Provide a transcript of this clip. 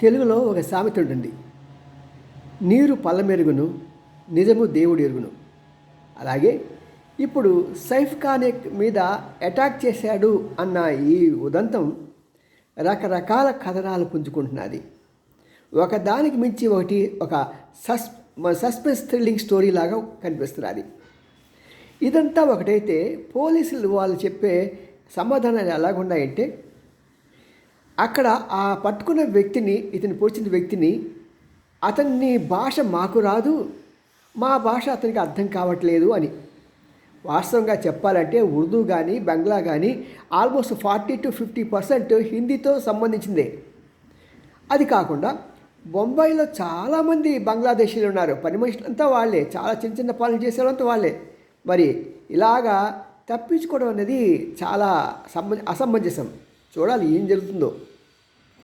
తెలుగులో ఒక సామెత ఉంటుంది నీరు పల్లమెరుగును నిజము దేవుడు ఎరుగును. అలాగే ఇప్పుడు సైఫ్ ఖాన్ మీద అటాక్ చేశాడు అన్న ఈ ఉదంతం రకరకాల కథనాలు పుంజుకుంటున్నది. ఒకదానికి మించి ఒకటి ఒక సస్ సస్పెన్స్ థ్రిల్లింగ్ స్టోరీ లాగా కనిపిస్తున్నది. ఇదంతా ఒకటైతే పోలీసులు వాళ్ళు చెప్పే సమాధానాలు ఎలాగున్నాయంటే అక్కడ ఆ పట్టుకున్న వ్యక్తిని ఇతని పొడిచిన వ్యక్తిని అతన్ని భాష మాకు రాదు మా భాష అతనికి అర్థం కావట్లేదు అని. వాస్తవంగా చెప్పాలంటే ఉర్దూ కానీ బంగ్లా కానీ almost forty to fifty percent హిందీతో సంబంధించిందే. అది కాకుండా బొంబాయిలో చాలామంది బంగ్లాదేశీలు ఉన్నారు. పని మనుషులంతా వాళ్ళే. చాలా చిన్న చిన్న పనులు చేసేవాళ్ళంతా వాళ్ళే. మరి ఇలాగా తప్పించుకోవడం అనేది చాలా సమ అసమంజసం. చూడాలి ఏం జరుగుతుందో.